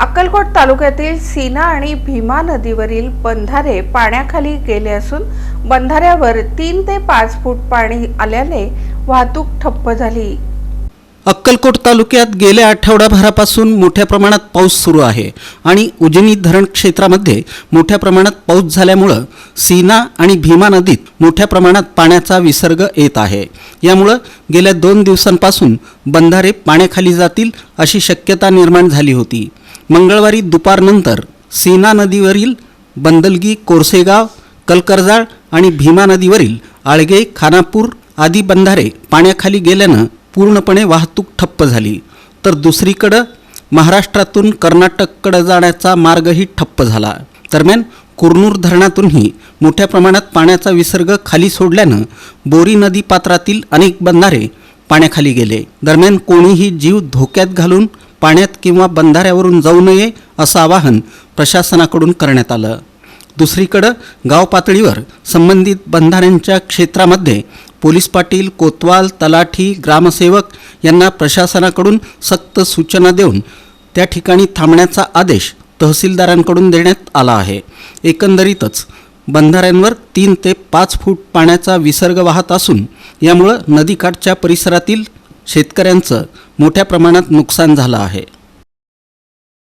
अक्कलकोट तालुक्यातील सीना आणि भीमा नदीवरील बंधारे पाण्याखाली गेले असून बंधाऱ्यावर तीन ते पाच फूट पाणी आल्याने वाहतूक ठप्प झाली. अक्कलकोट तालुक्यात गेल्या आठवडाभरापासून मोठ्या प्रमाणात पाऊस सुरू आहे आणि उजनी धरण क्षेत्रामध्ये मोठ्या प्रमाणात पाऊस झाल्यामुळं सीना आणि भीमा नदीत मोठ्या प्रमाणात पाण्याचा विसर्ग येत आहे. यामुळं गेल्या दोन दिवसांपासून बंधारे पाण्याखाली जातील अशी शक्यता निर्माण झाली होती. मंगळवारी दुपारनंतर सीना नदीवरील बंदलगी कोरसेगाव कलकरजाळ आणि भीमा नदीवरील आळगे खानापूर आदी बंधारे पाण्याखाली गेल्यानं पूर्णपणे वाहतूक ठप्प झाली. तर दुसरीकडं महाराष्ट्रातून कर्नाटककडं जाण्याचा मार्गही ठप्प झाला. दरम्यान कुरनूर धरणातूनही मोठ्या प्रमाणात पाण्याचा विसर्ग खाली सोडल्यानं बोरी नदी पात्रातील अनेक बंधारे पाण्याखाली गेले. दरम्यान कोणीही जीव धोक्यात घालून पाण्यात किंवा बंधाऱ्यावरून जाऊ नये असं आवाहन प्रशासनाकडून करण्यात आलं. दुसरीकडं गाव पातळीवर संबंधित बंधाऱ्यांच्या क्षेत्रामध्ये पोलीस पाटील कोतवाल तलाठी ग्रामसेवक यांना प्रशासनाकडून सक्त सूचना देऊन त्या ठिकाणी थांबण्याचा आदेश तहसीलदारांकडून देण्यात आला आहे. एकंदरीतच बंधाऱ्यांवर तीन ते पाच फूट पाण्याचा विसर्ग वाहत असून यामुळं नदीकाठच्या परिसरातील शेतकऱ्यांचं मोठ्या प्रमाणात नुकसान झालं आहे.